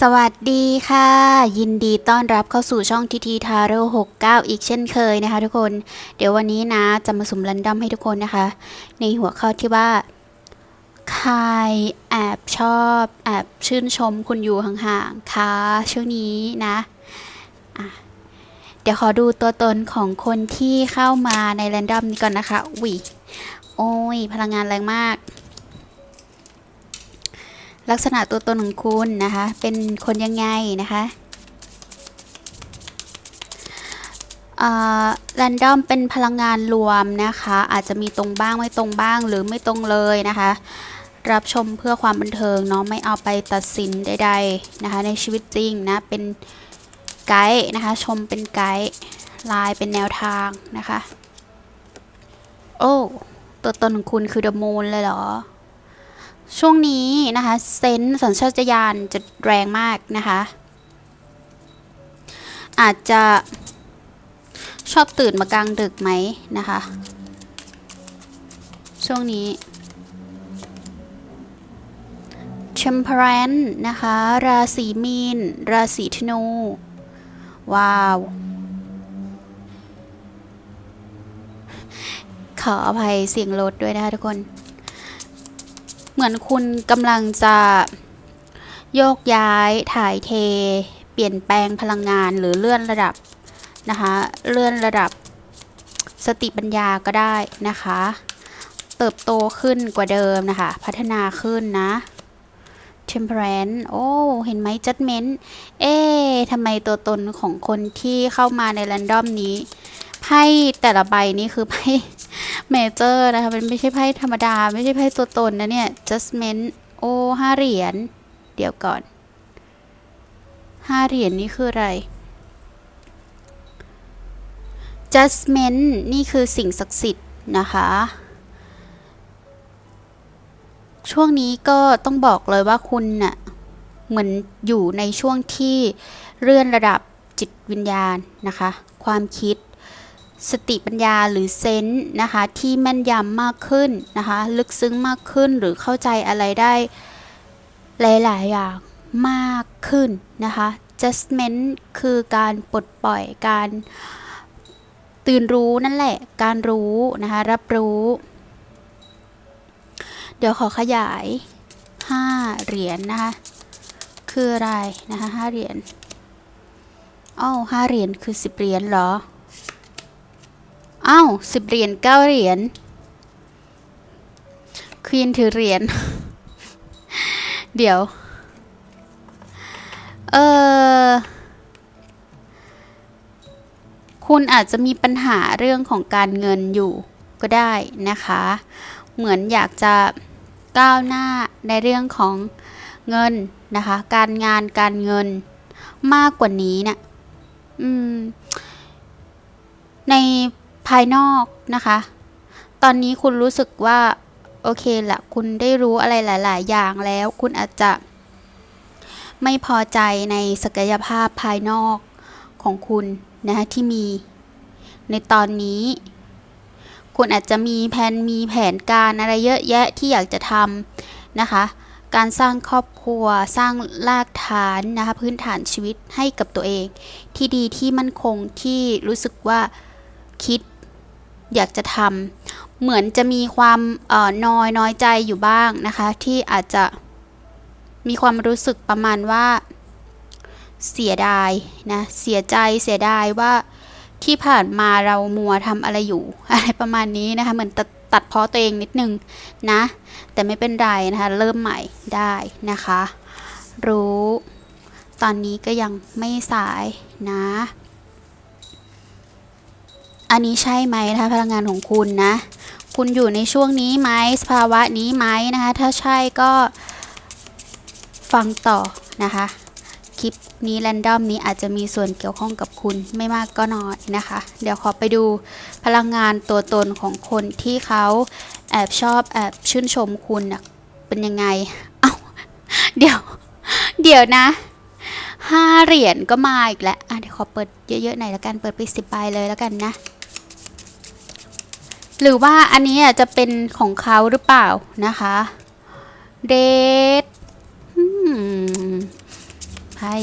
สวัสดีค่ะ ยินดีต้อนรับเข้าสู่ช่องทีทีทาโร่69อีกเช่นเคยนะคะทุกคน เดี๋ยววันนี้นะ จะมาสุ่มรันดอมให้ทุกคนนะคะ ในหัวข้อที่ว่า ใครแอบชอบแอบชื่นชมคุณอยู่ห่างๆคะช่วงนี้นะะเดี๋ยวขอดูตัวตนของคนที่เข้ามาในแรนดอมนี้ก่อนนะคะอุ้ยโอ้ย พลังงานแรงมาก ลักษณะตัวตนของคุณนะคะ เป็นคนยังไงนะคะแรนดอมเป็นพลังงานรวมนะคะ อาจจะมีตรงบ้างไม่ตรงบ้างหรือไม่ตรงเลยนะคะ รับชมเพื่อความบันเทิงเนาะไม่เอาไปตัดสินใดๆนะคะ ในชีวิตจริงนะเป็นไกด์นะคะ ชมเป็นไกด์ไลน์เป็นแนวทางนะคะ โอ้ ตัวตนของคุณคือเดอะมูนเลยเหรอ ช่วงนี้นะคะเซนส์สัญชาตญาณจะแรงมากนะคะ อาจจะชอบตื่นมากลางดึกไหมนะคะ ช่วงนี้ Temperance นะคะ ราศีมีน ราศีธนู ว้าว ขออภัยเสียงรถด้วยนะคะทุกคน เหมือนคุณกำลังจะโยกย้ายถ่ายเท เปลี่ยนแปลงพลังงานหรือเลื่อนระดับนะคะเลื่อนระดับสติปัญญาก็ได้นะคะ เติบโตขึ้นกว่าเดิมนะคะ พัฒนาขึ้นนะ temperance โอ้ เห็นไหม judgment เอ๊ะทำไมตัวตนของคนที่เข้ามาใน r รนดอมนี้ไพ่แต่ละใบนี่คือไพ่ เมเจอร์นะคะมันไม่ใช่ไพ่ธรรมดา ไม่ใช่ไพ่ตัวตนนะเนี่ย judgment โอ้ห้าเหรียญ เดี๋ยวก่อนห้าเหรียญนี่คืออะไร judgment นี่คือสิ่งศักดิ์สิทธิ์นะคะช่วงนี้ก็ต้องบอกเลยว่าคุณน่ะเหมือนอยู่ในช่วงที่เลื่อนระดับจิตวิญญาณนะคะ ความคิด สติปัญญาหรือเซนส์นะคะที่แม่นยำมากขึ้นนะคะลึกซึ้งมากขึ้นหรือเข้าใจอะไรได้หลาย ๆ อย่างมากขึ้นนะคะ judgment คือการปลดปล่อยการตื่นรู้นั่นแหละ การรู้นะคะ รับรู้ เดี๋ยวขอขยาย 5 เหรียญนนะคะ คืออะไรนะคะ5เหรียญอ้าว5เหรียญคือ 10 เหรียญเหรอ อ้าวสิบเหรียญเก้าเหรียญควีนถือเหรียญ เดี๋ยว เออคุณอาจจะมีปัญหาเรื่องของการเงินอยู่ก็ได้นะคะ เหมือนอยากจะก้าวหน้าในเรื่องของเงินนะคะ การงานการเงินมากกว่านี้เนะี่ยใน ภายนอกนะคะ ตอนนี้คุณรู้สึกว่า โอเคละคุณได้รู้อะไรหลาย ๆ อย่างแล้ว คุณอาจจะ ไม่พอใจในศักยภาพภายนอกของคุณนะคะที่มี ในตอนนี้ คุณอาจจะมีแผนมีแผนการอะไรเยอะแยะที่อยากจะทำนะคะการสร้างครอบครัวสร้างรากฐานนะคะพื้นฐานชีวิตให้กับตัวเอง ที่ดีที่มั่นคงที่รู้สึกว่าคิด อยากจะทำเหมือนจะมีความน้อยน้อยใจอยู่บ้างนะคะ ที่อาจจะมีความรู้สึกประมาณว่า เสียดายนะเสียใจเสียดายว่าที่ผ่านมาเรามัวทำอะไรอยู่อะไรประมาณนี้นะคะเหมือนตัดตัดเพาะตัวเองนิดนึงนะ แต่ไม่เป็นไรนะคะ เริ่มใหม่ได้นะคะ รู้ ตอนนี้ก็ยังไม่สายนะ อันนี้ใช่ไหมนะคะพลังงานของคุณนะ คุณอยู่ในช่วงนี้ไหมสภาวะนี้ไหมนะคะ ถ้าใช่ก็ฟังต่อนะคะ คลิปนี้แรนดอมนี้อาจจะมีส่วนเกี่ยวข้องกับคุณไม่มากก็น้อยนะคะ เดี๋ยวขอไปดูพลังงานตัวตนของคนที่เขาแอบชอบแอบชื่นชมคุณนะเป็นยังไง เอา้า เดี๋ยว เดี๋ยวนะห้าเหรียญก็มาอีกแล้ว อะเดี๋ยวขอเปิดเยอะๆหน่อยแล้วกัน เปิดไปสิบใบเลยแล้วกันนะ หรือว่าอันนี้จะเป็นของเขาหรือเปล่านะคะเดทพ่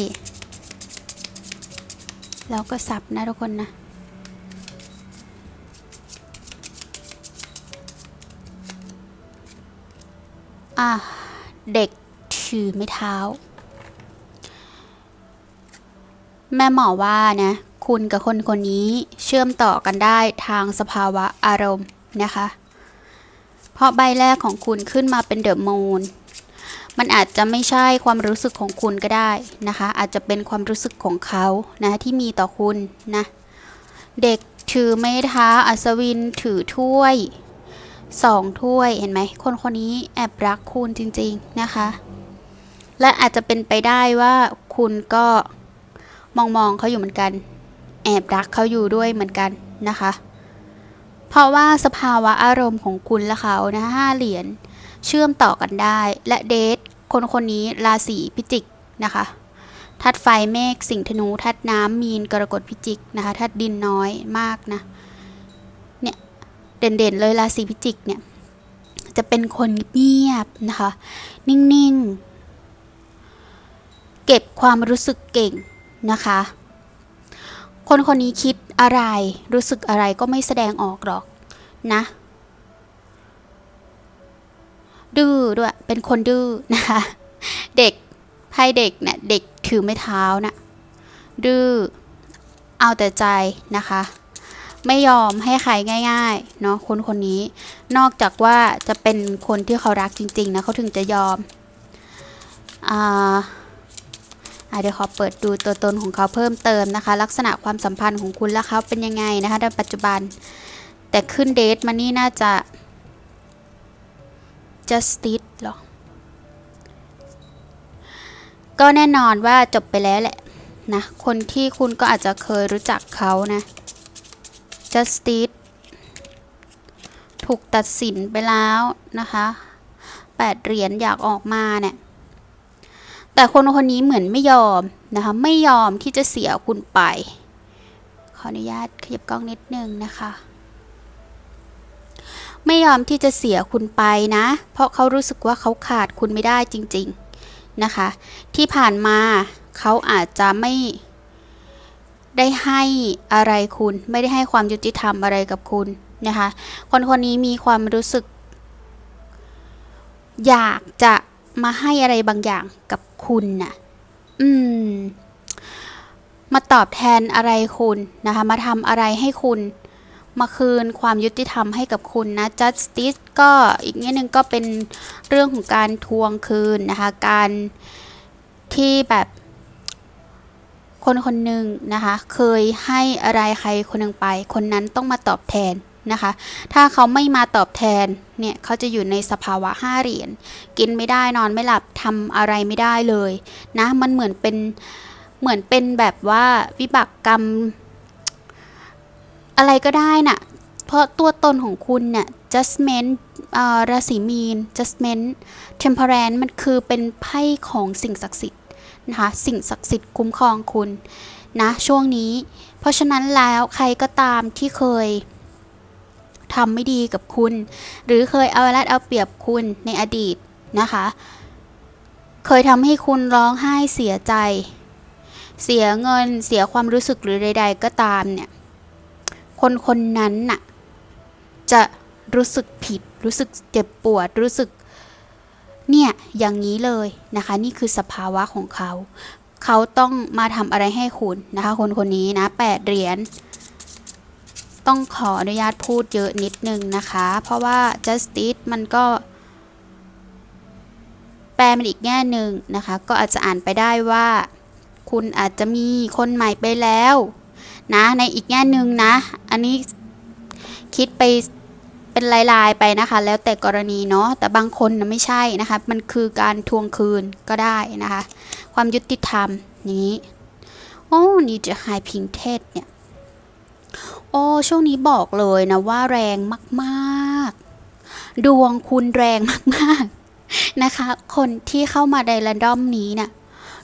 แล้วก็สับนะทุกคนนะอะเด็กถือไม้เท้า แม่หมอว่านะ คุณกับคนคนนี้เชื่อมต่อกันได้ทางสภาวะอารมณ์นะคะ เพราะใบแรกของคุณขึ้นมาเป็นเดอะมูนมันอาจจะไม่ใช่ความรู้สึกของคุณก็ได้นะคะ อาจจะเป็นความรู้สึกของเขานะที่มีต่อคุณนะเด็กถือไม้เท้าอัศวินถือถ้วยสองถ้วยเห็นไหมคนคนนี้แอบรักคุณจริงๆนะคะ และอาจจะเป็นไปได้ว่าคุณก็มองมองๆเขาอยู่เหมือนกัน แอบรักเขาอยู่ด้วยเหมือนกันนะคะ เพราะว่าสภาวะอารมณ์ของคุณและเขานะห้าเหรียญเชื่อมต่อกันได้ และเดทคนคนนี้ราศีพิจิกนะคะธาตุไฟเมฆสิงห์ธนูธาตุน้ำมีนกรกฎพิจิกนะคะธาตุดินน้อยมากนะเนี่ยเด่นๆเลยราศีพิจิกเนี่ยจะเป็นคนเงียบนะคะ นิ่งๆ เก็บความรู้สึกเก่งนะคะ คนคนนี้คิดอะไรรู้สึกอะไรก็ไม่แสดงออกหรอกนะ ดื้อด้วยเป็นคนดื้อนะคะเด็กไพ่เด็กเนี่ยเด็กถือไม้เท้านะ่ะดื้อเอาแต่ใจนะคะ ไม่ยอมให้ใครง่ายๆเนาะคนคนนี้ นอกจากว่าจะเป็นคนที่เขารักจริง ๆ นะเขาถึงจะยอมอ่า เดี๋ยวขอเปิดดูตัวตนของเขาเพิ่มเติมนะคะ ลักษณะความสัมพันธ์ของคุณและเขาเป็นยังไงนะคะในปัจจุบัน แต่ขึ้นเดทมานี่น่าจะ justice หรอ ก็แน่นอนว่าจบไปแล้วแหละนะ คนที่คุณก็อาจจะเคยรู้จักเขานะ justice ถูกตัดสินไปแล้วนะคะแปดเหรียญอยากออกมาเนี่ย แต่คนคนนี้เหมือนไม่ยอมนะคะไม่ยอมที่จะเสียคุณไป ขออนุญาตขยับกล้องนิดนึงนะคะ ไม่ยอมที่จะเสียคุณไปนะ เพราะเขารู้สึกว่าเขาขาดคุณไม่ได้จริง ๆนะคะ ที่ผ่านมาเขาอาจจะไม่ได้ให้อะไรคุณ ไม่ได้ให้ความยุติธรรมอะไรกับคุณนะคะ คนคนนี้มีความรู้สึก อยากจะมาให้อะไรบางอย่างกับ คุณน่ะ อืม มาตอบแทนอะไรคุณนะคะ มาทำอะไรให้คุณ มาคืนความยุติธรรมให้กับคุณนะ justice ก็อีกแง่หนึ่งก็เป็นเรื่องของการทวงคืนนะคะ การที่แบบคนคนหนึ่งนะคะ เคยให้อะไรใครคนหนึ่งไป คนนั้นต้องมาตอบแทน นะคะ ถ้าเขาไม่มาตอบแทน เนี่ยเขาจะอยู่ในสภาวะห้าเหรียญ กินไม่ได้นอนไม่หลับทำอะไรไม่ได้เลยนะ มันเหมือนเป็น เหมือนเป็นแบบว่าวิบากกรรม อะไรก็ได้น่ะ เพราะตัวตนของคุณเนี่ย judgment อ่าราศีมีน judgment temperance มันคือเป็นไพ่ของสิ่งศักดิ์สิทธิ์นะคะ สิ่งศักดิ์สิทธิ์คุ้มครองคุณนะช่วงนี้ เพราะฉะนั้นแล้วใครก็ตามที่เคย ทำไม่ดีกับคุณ หรือเคยเอารัดเอาเปรียบคุณในอดีตนะคะ เคยทำให้คุณร้องไห้เสียใจ เสียเงินเสียความรู้สึกหรือใด ๆ ก็ตามเนี่ย คนคนนั้นน่ะจะรู้สึกผิด รู้สึกเจ็บปวดรู้สึกเนี่ย อย่างนี้เลยนะคะ นี่คือสภาวะของเขา เขาต้องมาทำอะไรให้คุณนะคะ คนคนนี้นะแปดเหรียญ ต้องขออนุญาตพูดเยอะนิดนึงนะคะ เพราะว่า justice มันก็ แปลเป็นอีกแง่หนึ่งนะคะ ก็อาจจะอ่านไปได้ว่า คุณอาจจะมีคนใหม่ไปแล้ว นะ ในอีกแง่หนึ่งนะ อันนี้คิดไปเป็นลายๆไปนะคะ แล้วแต่กรณีเนาะแต่บางคนนะไม่ใช่นะคะ มันคือการทวงคืนก็ได้นะคะ ความยุติธรรมนี้โอ้นี่จะไฮพิงเทศเนี่ย โอ้ช่วงนี้บอกเลยนะว่าแรงมากๆ ดวงคุณแรงมากๆนะคะ คนที่เข้ามาในแรนดอมนี้เนี่ย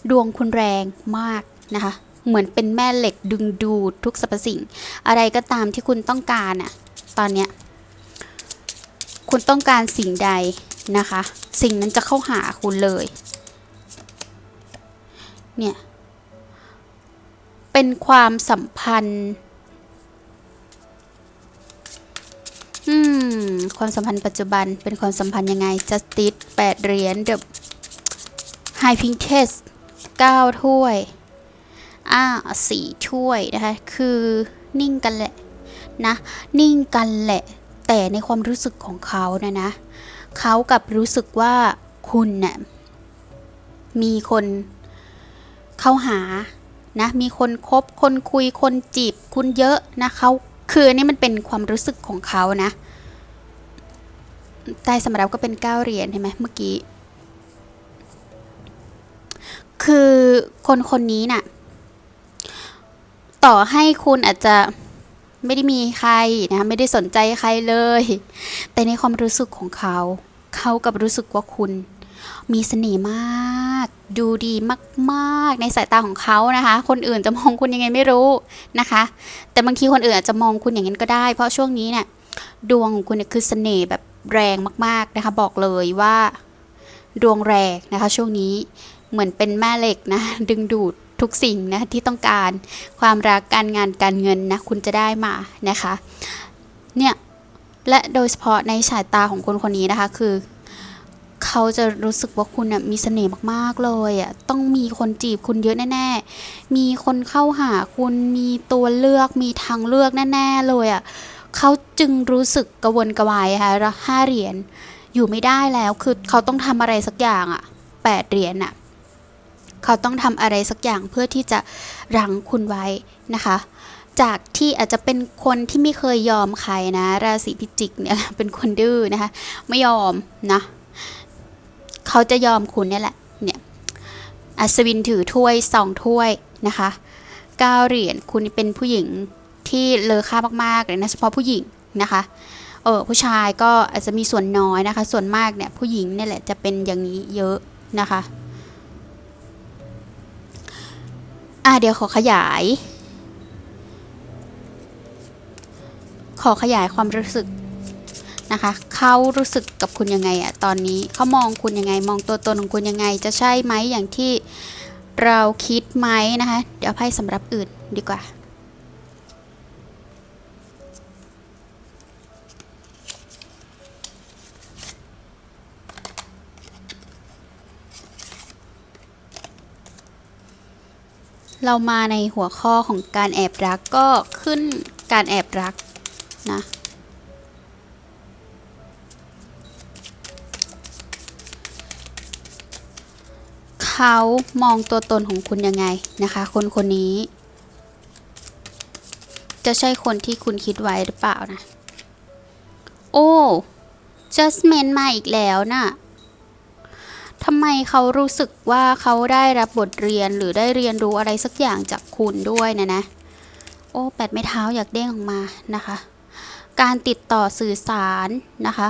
ดวงคุณแรงมากนะคะ เหมือนเป็นแม่เหล็กดึงดูดทุกสรรพสิ่ง อะไรก็ตามที่คุณต้องการอะตอนเนี้ยคุณต้องการสิ่งใดนะคะ สิ่งนั้นจะเข้าหาคุณเลย เนี่ย เป็นความสัมพันธ์ อืม ความสัมพันธ์ปัจจุบันเป็นความสัมพันธ์ยังไง justice แปดเหรียญ the high pink chess เก้าถ้วย อ่าสี่ถ้วยนะคะ คือนิ่งกันแหละนะ นิ่งกันแหละ แต่ในความรู้สึกของเขานะนะ เขากับรู้สึกว่าคุณเนี่ยมีคนเข้าหานะ มีคนคบ คนคุย คนจีบ คุณเยอะนะเขา คืออันนี้มันเป็นความรู้สึกของเขานะใต้สำรับก็เป็นเก้าเหรียญเห็นไหมเมื่อกี้ คือคนคนนี้น่ะ ต่อให้คุณอาจจะไม่ได้มีใครนะไม่ได้สนใจใครเลย แต่ในความรู้สึกของเขา เขากับรู้สึกว่าคุณ มีเสน่ห์มาก ดูดีมากๆ ในสายตาของเขานะคะ คนอื่นจะมองคุณยังไงไม่รู้นะคะ แต่บางทีคนอื่นอาจจะมองคุณอย่างนั้นก็ได้ เพราะช่วงนี้เนี่ยดวงของคุณเนี่ยคือเสน่ห์แบบแรงมากๆนะคะ บอกเลยว่าดวงแรงนะคะ ช่วงนี้เหมือนเป็นแม่เหล็กนะ ดึงดูดทุกสิ่งนะที่ต้องการความรักการงานการเงินนะคุณจะได้มานะคะ เนี่ย และโดยเฉพาะในสายตาของคนคนนี้นะคะคือ เขาจะรู้สึกว่าคุณน่ะมีเสน่ห์มากๆเลยอะต้องมีคนจีบคุณเยอะแน่ๆ มีคนเข้าหาคุณมีตัวเลือกมีทางเลือกแน่ๆเลยอะเขาจึงรู้สึกกระวนกระวายค่ะแล้วห้าเหรียญอยู่ไม่ได้แล้วคือเขาต้องทำอะไรสักอย่างอะแปดเหรียญอะเขาต้องทำอะไรสักอย่างเพื่อที่จะรั้งคุณไว้นะคะ จากที่อาจจะเป็นคนที่ไม่เคยยอมใครนะ ราศีพิจิกเนี่ยเป็นคนดื้อนะคะ ไม่ยอมนะ เขาจะยอมคุณเนี่ยแหละ เนี่ยอัศวินถือถ้วยสองถ้วยนะคะเก้าเหรียญคุณเป็นผู้หญิงที่เลอค่ามากๆเลยนะเฉพาะผู้หญิงนะคะเออผู้ชายก็อาจจะมีส่วนน้อยนะคะ ส่วนมากเนี่ยผู้หญิงเนี่ยแหละจะเป็นอย่างนี้เยอะนะคะอะเดี๋ยวขอขยาย ขอขยายความรู้สึก นะคะ เขารู้สึกกับคุณยังไงอะตอนนี้เขามองคุณยังไง มองตัวตนของคุณยังไง จะใช่ไหมอย่างที่เราคิดไหมนะคะ เดี๋ยวไพ่สำหรับอื่นดีกว่าเรามาในหัวข้อของการแอบรักก็ขึ้นการแอบรักนะ เขามองตัวตนของคุณยังไงนะคะ คนคนนี้ จะใช่คนที่คุณคิดไว้หรือเปล่านะ โอ้ judgment มาอีกแล้วน่ะทำไมเขารู้สึกว่าเขาได้รับบทเรียนหรือได้เรียนรู้อะไรสักอย่างจากคุณด้วยนะนะ โอ้แปดไม้เท้าอยากเด้งออกมานะคะ การติดต่อสื่อสารนะคะ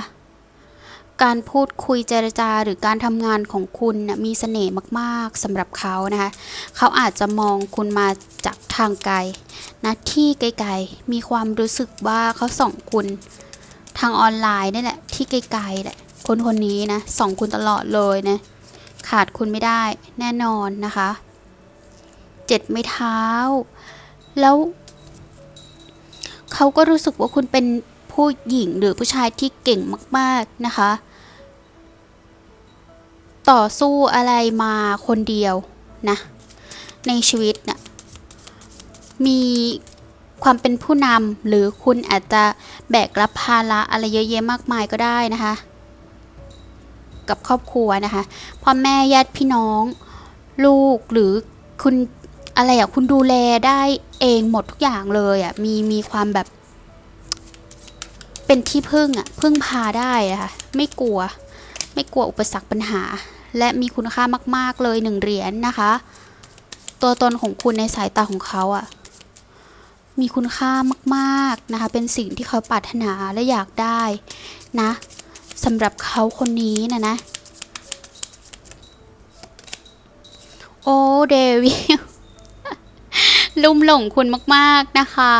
การพูดคุยเจรจาหรือการทำงานของคุณนะมีเสน่ห์มากๆสำหรับเขานะคะเขาอาจจะมองคุณมาจากทางไกลนะที่ไกลๆมีความรู้สึกว่าเขาส่องคุณ ทางออนไลน์นี่แหละที่ไกลๆแหละคนคนนี้นะส่องคุณตลอดเลยนะขาดคุณไม่ได้แน่นอนนะคะเจ็ดไม้เท้า แล้วเขาก็รู้สึกว่าคุณเป็นผู้หญิงหรือผู้ชายที่เก่งมาก ๆ นะคะ ต่อสู้อะไรมาคนเดียวนะ ในชีวิตนะ่ะมีความเป็นผู้นำหรือคุณอาจจะแบกรับภาระอะไรเยอะแยะมากมายก็ได้นะคะ กับครอบครัวนะคะพ่อแม่ญาติพี่น้อง ลูกหรือคุณอะไรอะคุณดูแลได้เองหมดทุกอย่างเลยอะมีมีความแบบ เป็นที่พึ่งอะพึ่งพาได้อะค่ะไม่กลัว ไม่กลัวอุปสรรคปัญหา และมีคุณค่ามาก ๆ เลยหนึ่งเหรียญนนะคะ ตัวตนของคุณในสายตาของเขาอะมีคุณค่ามาก ๆ นะคะ เป็นสิ่งที่เขาปรารถนาและอยากได้นะสำหรับเขาคนนี้นะนะ โอ้เดวิลลุ่มหลงคุณมาก ๆ นะคะ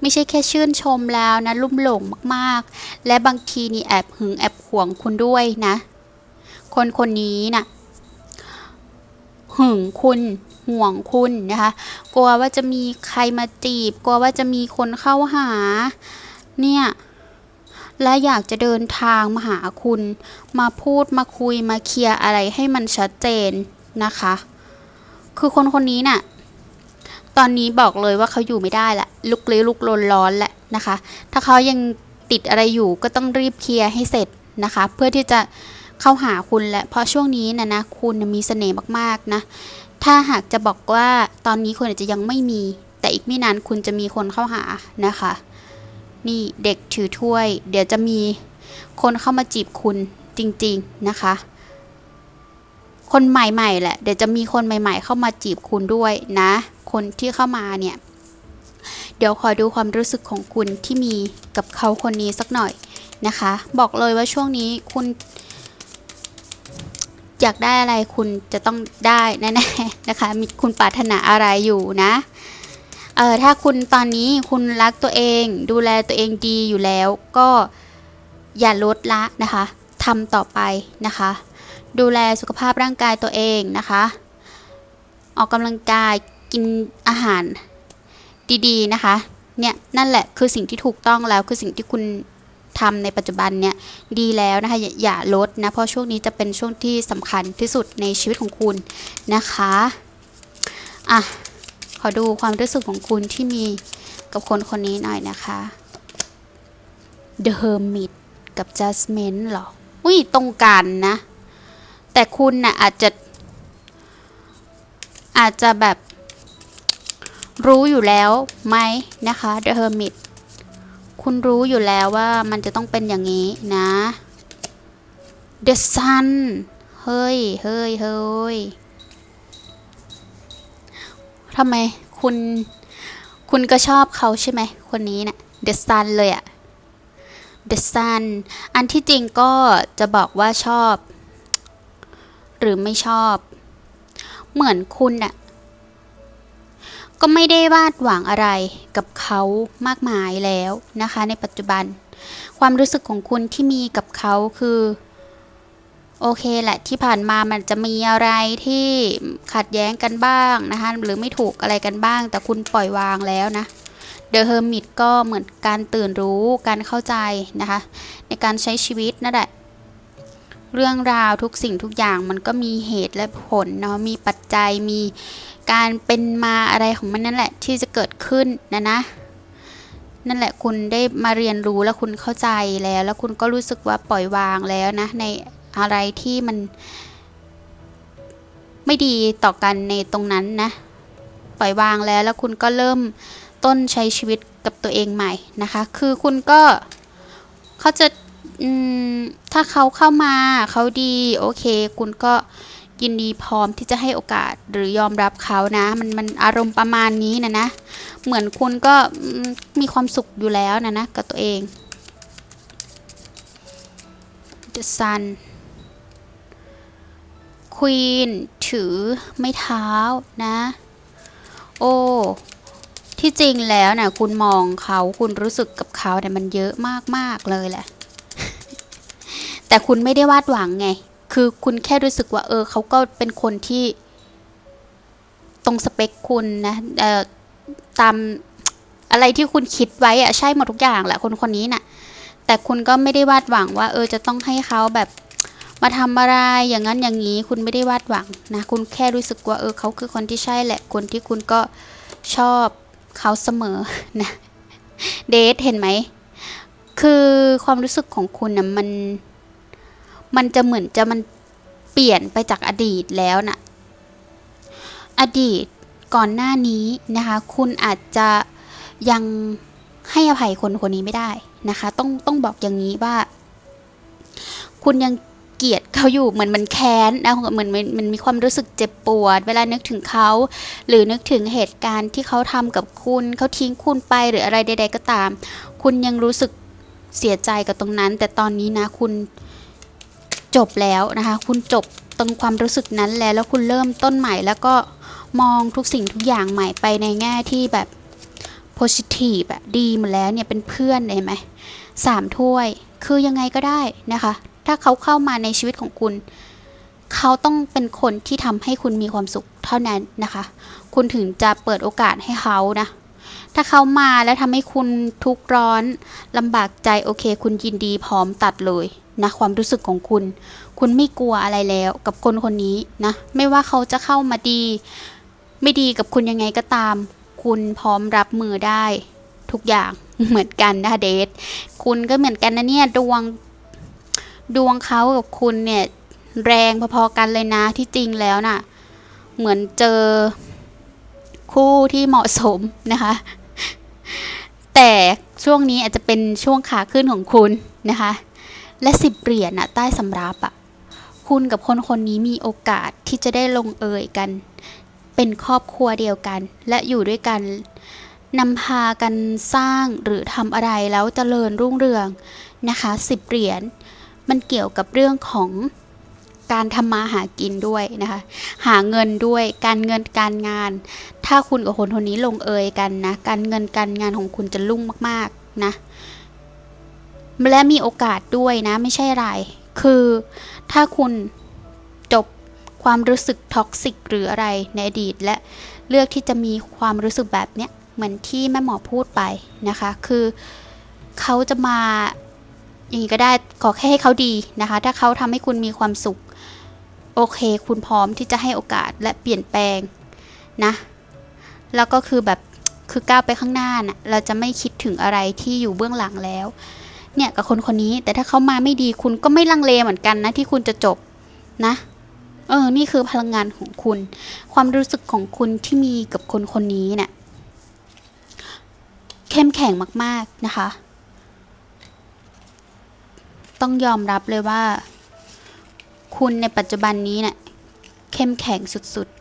ไม่ใช่แค่ชื่นชมแล้วนะ ลุ่มหลงมาก ๆ และบางทีนี่แอบหึงแอบหวงคุณด้วยนะ คนคนนี้นะ่ะหึงคุณห่วงคุณนะคะ กลัวว่าจะมีใครมาจีบ กลัวว่าจะมีคนเข้าหา เนี่ย และอยากจะเดินทางมาหาคุณ มาพูดมาคุยมาเคลียร์อะไรให้มันชัดเจนนะคะ คือคนคนนี้น่ะ ตอนนี้บอกเลยว่าเขาอยู่ไม่ได้ละลุกลี้ลุกลนร้อนแหละนะคะ ถ้าเขายังติดอะไรอยู่ก็ต้องรีบเคลียร์ให้เสร็จนะคะ เพื่อที่จะ เข้าหาคุณแหละเพราะช่วงนี้นะนะคุณมีเสน่ห์มากๆนะ ถ้าหากจะบอกว่าตอนนี้คุณอาจจะยังไม่มี แต่อีกไม่นานคุณจะมีคนเข้าหานะคะ นี่เด็กถือถ้วย เดี๋ยวจะมีคนเข้ามาจีบคุณจริงๆนะคะ คนใหม่ๆแหละ เดี๋ยวจะมีคนใหม่ ๆ เข้ามาจีบคุณด้วยนะ คนที่เข้ามาเนี่ย เดี๋ยวขอดูความรู้สึกของคุณที่มีกับเขาคนนี้สักหน่อยนะคะ บอกเลยว่าช่วงนี้คุณ อยากได้อะไรคุณจะต้องได้แน่ๆนะคะ มีคุณปรารถนาอะไรอยู่นะเออถ้าคุณตอนนี้คุณรักตัวเอง ดูแลตัวเองดีอยู่แล้ว ก็อย่าลดละนะคะทำต่อไปนะคะ ดูแลสุขภาพร่างกายตัวเองนะคะ ออกกำลังกายกินอาหารดีๆนะคะเนี่ยนั่นแหละคือสิ่งที่ถูกต้องแล้วคือสิ่งที่คุณ ทำในปัจจุบันเนี่ยดีแล้วนะคะอย่าอย่าลดนะเพราะช่วงนี้จะเป็นช่วงที่สำคัญที่สุดในชีวิตของคุณนะคะอะขอดูความรู้สึกของคุณที่มีกับคนคนนี้หน่อยนะคะ The Hermit กับ Jasmine หรอ อุ้ยตรงกันนะ แต่คุณน่ะอาจจะ อาจจะแบบรู้อยู่แล้วไหมนะคะ The Hermit คุณรู้อยู่แล้วว่ามันจะต้องเป็นอย่างนี้นะ The Sun เฮ้ย เฮ้ย เฮ้ยทำไมคุณ คุณก็ชอบเขาใช่ไหม คนนี้นะ่ะ The Sun เลยอะ The Sun อันที่จริงก็จะบอกว่าชอบ หรือไม่ชอบ เหมือนคุณน่ะ ก็ไม่ได้วาดหวังอะไรกับเขามากมายแล้วนะคะ ในปัจจุบัน ความรู้สึกของคุณที่มีกับเขาคือ โอเคแหละที่ผ่านมามันจะมีอะไรที่ขัดแย้งกันบ้างนะคะ หรือไม่ถูกอะไรกันบ้าง แต่คุณปล่อยวางแล้วนะ The Hermit ก็เหมือนการตื่นรู้การเข้าใจนะคะ ในการใช้ชีวิตนั่นแหละเรื่องราวทุกสิ่งทุกอย่างมันก็มีเหตุและผลเนาะมีปัจจัยมี การเป็นมาอะไรของมันนั่นแหละที่จะเกิดขึ้นนะนะ นั่นแหละคุณได้มาเรียนรู้แล้วคุณเข้าใจแล้ว แล้วคุณก็รู้สึกว่าปล่อยวางแล้วนะ ในอะไรที่มัน ไม่ดีต่อกันในตรงนั้นนะ ปล่อยวางแล้วแล้วคุณก็เริ่มต้นใช้ชีวิตกับตัวเองใหม่นะคะ คือคุณก็เขาจะถ้าเขาเข้ามาเขาดี โอเค คุณก็ ยินดีพร้อมที่จะให้โอกาสหรือยอมรับเขานะ มันมันอารมณ์ประมาณนี้นะนะ เหมือนคุณก็มีความสุขอยู่แล้วนะนะกับตัวเอง The Sun Queen ถือไม่เท้านะ โอ้ที่จริงแล้วนะ่ะคุณมองเขาคุณรู้สึกกับเขาเนี่ยมันเยอะมากๆเลยแหละ แต่คุณไม่ได้วาดหวังไง คือคุณแค่รู้สึกว่า เออเขาก็เป็นคนที่ ตรงสเปคคุณนะเอ่อตามอะไรที่คุณคิดไว้อะใช่หมดทุกอย่างแหละคนคนนี้น่ะ แต่คุณก็ไม่ได้วาดหวังว่า เออจะต้องให้เขาแบบมาทำอะไรอย่างนั้นอย่างนี้ คุณไม่ได้วาดหวังนะ คุณแค่รู้สึกว่า เออเขาคือคนที่ใช่แหละ คนที่คุณก็ชอบเขาเสมอนะเดทเห็นไหม คือความรู้สึกของคุณนะมัน มันจะเหมือนจะมันเปลี่ยนไปจากอดีตแล้วนะอดีตก่อนหน้านี้นะคะ คุณอาจจะยังให้อภัยคนคนนี้ไม่ได้นะคะ ต้องต้องบอกอย่างนี้ว่า คุณยังเกลียดเขาอยู่เหมือนมันแค้นนะเหมือนมันมันมีความรู้สึกเจ็บปวด เวลานึกถึงเขา หรือนึกถึงเหตุการณ์ที่เขาทำกับคุณเขาทิ้งคุณไปหรืออะไรใด ๆ ก็ตาม คุณยังรู้สึกเสียใจกับตรงนั้น แต่ตอนนี้นะคุณ จบแล้วนะคะ คุณจบตรงความรู้สึกนั้นแล้วแล้วคุณเริ่มต้นใหม่ แล้วก็มองทุกสิ่งทุกอย่างใหม่ไปในแง่ที่แบบ positive อะดีหมดแล้วเนี่ยเป็นเพื่อนเห็นไหมสามถ้วย คือยังไงก็ได้นะคะ ถ้าเขาเข้ามาในชีวิตของคุณ เขาต้องเป็นคนที่ทำให้คุณมีความสุขเท่านั้นนะคะ คุณถึงจะเปิดโอกาสให้เขานะ ถ้าเขามาแล้วทำให้คุณทุกข์ร้อนลำบากใจโอเค คุณยินดีพร้อมตัดเลย นะความรู้สึกของคุณ คุณไม่กลัวอะไรแล้วกับคนคนนี้นะ ไม่ว่าเขาจะเข้ามาดี ไม่ดีกับคุณยังไงก็ตาม คุณพร้อมรับมือได้ ทุกอย่างเหมือนกันนะเดทคุณก็เหมือนกันนะเนี่ยดวงดวงเขากับคุณเนี่ยแรงพอๆกันเลยนะที่จริงแล้วน่ะ เหมือนเจอคู่ที่เหมาะสมนะคะ แต่ช่วงนี้อาจจะเป็นช่วงขาขึ้นของคุณนะคะ และสิบเหรียญน่ะใต้สำรับอะคุณกับคนคนนี้มีโอกาสที่จะได้ลงเอยกัน เป็นครอบครัวเดียวกัน และอยู่ด้วยกันนำพากันสร้างหรือทำอะไรแล้วเจริญรุ่งเรืองนะคะสิบเหรียญมันเกี่ยวกับเรื่องของการทำมาหากินด้วยนะคะ หาเงินด้วยการเงินการงาน ถ้าคุณกับคนคนนี้ลงเอยกันนะ การเงินการงานของคุณจะรุ่งมาก ๆ นะ และมีโอกาสด้วยนะ ไม่ใช่ไร คือถ้าคุณจบความรู้สึกท็อกซิกหรืออะไรในอดีตและเลือกที่จะมีความรู้สึกแบบเนี้ยเหมือนที่แม่หมอพูดไปนะคะ คือเขาจะมาอย่างนี้ก็ได้ขอแค่ให้เขาดีนะคะ ถ้าเขาทำให้คุณมีความสุข โอเค คุณพร้อมที่จะให้โอกาสและเปลี่ยนแปลงนะ แล้วก็คือแบบคือก้าวไปข้างหน้าน่ะเราจะไม่คิดถึงอะไรที่อยู่เบื้องหลังแล้ว เนี่ยกับคนคนนี้ แต่ถ้าเขามาไม่ดีคุณก็ไม่ลังเลเหมือนกันนะที่คุณจะจบนะเออ นี่คือพลังงานของคุณ ความรู้สึกของคุณที่มีกับคนคนนี้เนี่ยเข้มแข็งมาก ๆ นะคะ ต้องยอมรับเลยว่า คุณในปัจจุบันนี้เนี่ยเข้มแข็งสุด ๆ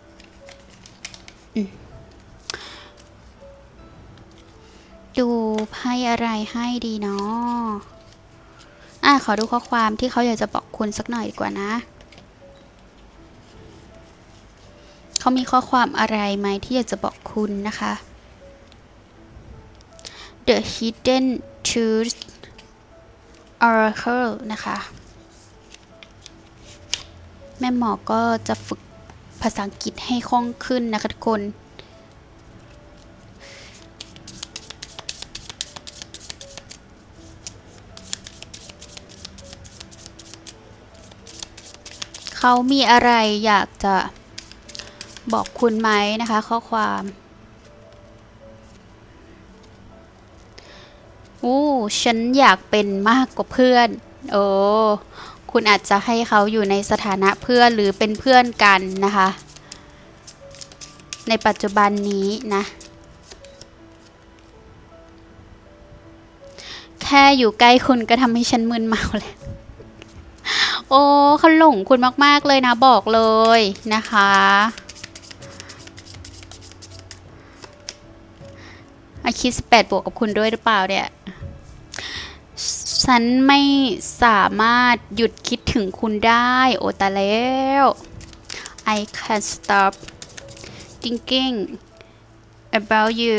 ดูไพ่อะไรให้ดีเนาะอะขอดูข้อความที่เขาอยากจะบอกคุณสักหน่อยดีกว่านะ เขามีข้อความอะไรไหมที่อยากจะบอกคุณนะคะ The Hidden Truth Oracle นะคะ แม่หมอก็จะฝึกภาษาอังกฤษให้คล่องขึ้นนะคะทุกคน เขามีอะไรอยากจะบอกคุณไหมนะคะ ข้อความอู้ฉันอยากเป็นมากกว่าเพื่อน โอ้คุณอาจจะให้เขาอยู่ในสถานะเพื่อนหรือเป็นเพื่อนกันนะคะ ในปัจจุบันนี้นะ แค่อยู่ใกล้คุณก็ทำให้ฉันมึนเมาแล้ว โอ้เขาหลงคุณมาก ๆ เลยนะบอกเลยนะคะ อาคิด18 บวกกับคุณด้วยหรือเปล่าเนี่ย ฉันไม่สามารถหยุดคิดถึงคุณได้ โอตาแล้ว I can't stop thinking about you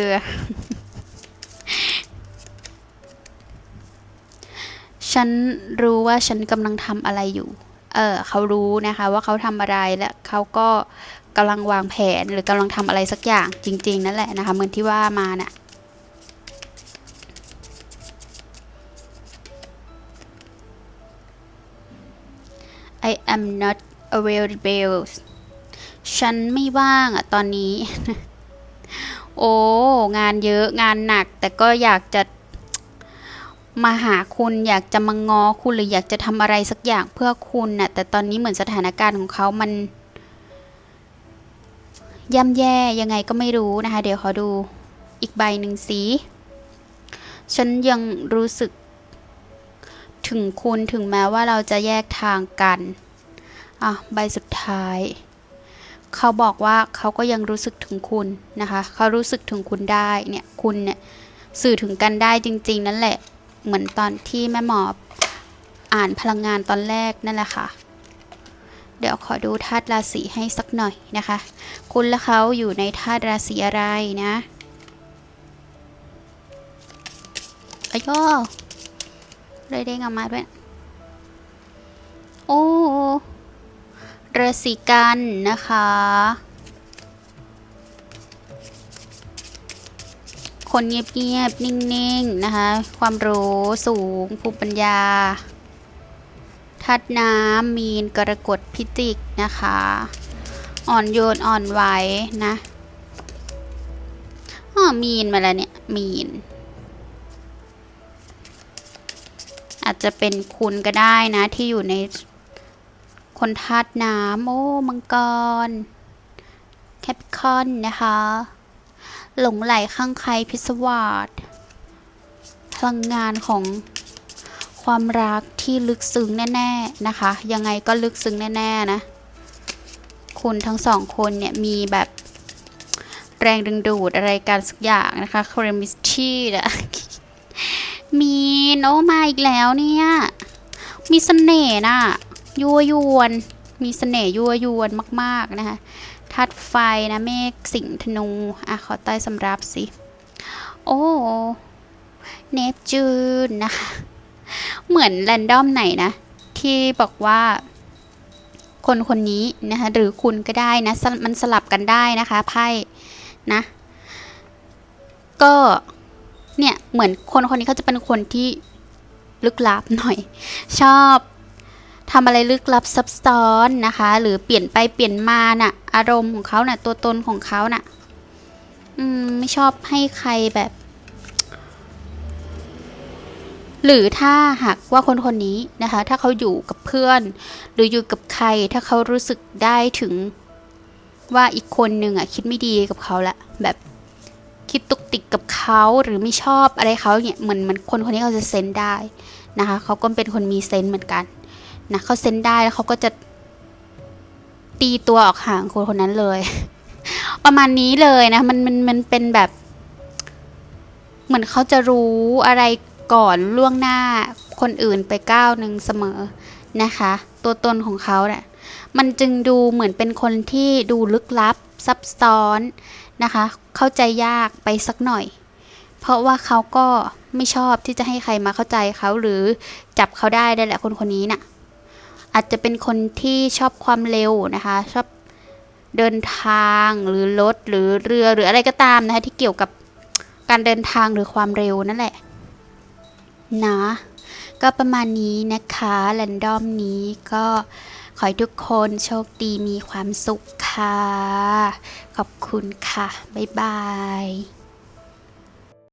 ฉันรู้ว่าฉันกำลังทำอะไรอยู่ เออเขารู้นะคะว่าเขาทำอะไรและเขาก็กำลังวางแผนหรือกำลังทำอะไรสักอย่างจริง ๆ นั่นแหละนะคะเหมือนที่ว่ามาน่ะ I am not available ฉันไม่ว่างอะตอนนี้ โอ้ งานเยอะงานหนัก แต่ก็อยากจะ มาหาคุณอยากจะมางอคุณหรืออยากจะทำอะไรสักอย่างเพื่อคุณน่ะแต่ตอนนี้เหมือนสถานการณ์ของเขามันย่ำแย่ยังไงก็ไม่รู้นะคะ เดี๋ยวขอดูอีกใบหนึ่งสี ฉันยังรู้สึก ถึงคุณถึงแม้ว่าเราจะแยกทางกัน อะ ใบสุดท้าย เขาบอกว่าเขาก็ยังรู้สึกถึงคุณนะคะ เขารู้สึกถึงคุณได้เนี่ย คุณเนี่ยสื่อถึงกันได้จริง ๆ นั่นแหละ เหมือนตอนที่แม่หมออ่านพลังงานตอนแรกนั่นแหละค่ะ เดี๋ยวขอดูธาตุราศีให้สักหน่อยนะคะ คุณและเขาอยู่ในธาตุราศีอะไรนะอ้ยอเลยเด้งออกมาด้วย โอ้ราศีกันนะคะ คนเงียบๆ นิ่งๆ นะคะ ความรู้สูง ภูมิปัญญาทัดน้ำมีนกรกฎพิจิกนะคะ อ่อนโยนอ่อนไหวนะอ๋อมีนมาแล้วเนี่ย มีน อาจจะเป็นคุณก็ได้นะ ที่อยู่ในคนธาตุน้ำโอ้มังกร แคปคอนนะคะ หลงไหลข้างใครพิศวาสพลังงานของความรักที่ลึกซึ้งแน่ ๆ นะคะ ยังไงก็ลึกซึ้งแน่ ๆ นะ คุณทั้งสองคนเนี่ย มีแบบแรงดึงดูดอะไรกันสักอย่างนะคะครมิสชี่นะมีโนมาอีกแล้วเนี่ย มีเสน่ห์น่ะยั่วยวน มีเสน่ห์ยั่วยวนมาก ๆ นะคะ ทัดไฟนะเมฆสิงห์ธนู อะ ขอใต้สำรับสิ โอ้ เนปจูนนะคะ เหมือนแรนดอมไหนนะ ที่บอกว่าคนคนนี้นะคะ หรือคุณก็ได้นะ มันสลับกันได้นะคะ ไพ่นะ ก็เนี่ย เหมือนคนคนนี้เขาจะเป็นคนที่ลึกลับหน่อย ชอบ ทำอะไรลึกลับซับซ้อนนะคะ หรือเปลี่ยนไปเปลี่ยนมาน่ะ อารมณ์ของเขาน่ะ ตัวตนของเขาน่ะ อืม ไม่ชอบให้ใครแบบ หรือถ้าหากว่าคนคนนี้นะคะ ถ้าเขาอยู่กับเพื่อน หรืออยู่กับใคร ถ้าเขารู้สึกได้ถึงว่าอีกคนหนึ่งอะ คิดไม่ดีกับเขาละแบบคิดตุกติกกับเขาหรือไม่ชอบอะไรเขาเนี่ยเหมือนมันคนคนนี้เขาจะเซนได้นะคะเขาก็เป็นคนมีเซนเหมือนกัน นะเขาเซนได้แล้วเขาก็จะตีตัวออกห่างคนคนนั้นเลย ประมาณนี้เลยนะ มันมันมันเป็นแบบ เหมือนเขาจะรู้อะไรก่อนล่วงหน้าคนอื่นไปก้าวหนึ่งเสมอนะคะ ตัวตนของเขาเนี่ยมันจึงดูเหมือนเป็นคนที่ดูลึกลับ ซับซ้อนนะคะ เข้าใจยากไปสักหน่อย เพราะว่าเขาก็ไม่ชอบที่จะให้ใครมาเข้าใจเขาหรือจับเขาได้ได้แหละคนคนนี้น่ะ อาจจะเป็นคนที่ชอบความเร็วนะคะชอบเดินทางหรือรถหรือเรือหรืออะไรก็ตามนะคะที่เกี่ยวกับการเดินทางหรือความเร็วนั่นแหละนะก็ประมาณนี้นะคะแรนดอมนี้ก็ขอให้ทุกคนโชคดีมีความสุขค่ะ ขอบคุณค่ะ บ๊ายบาย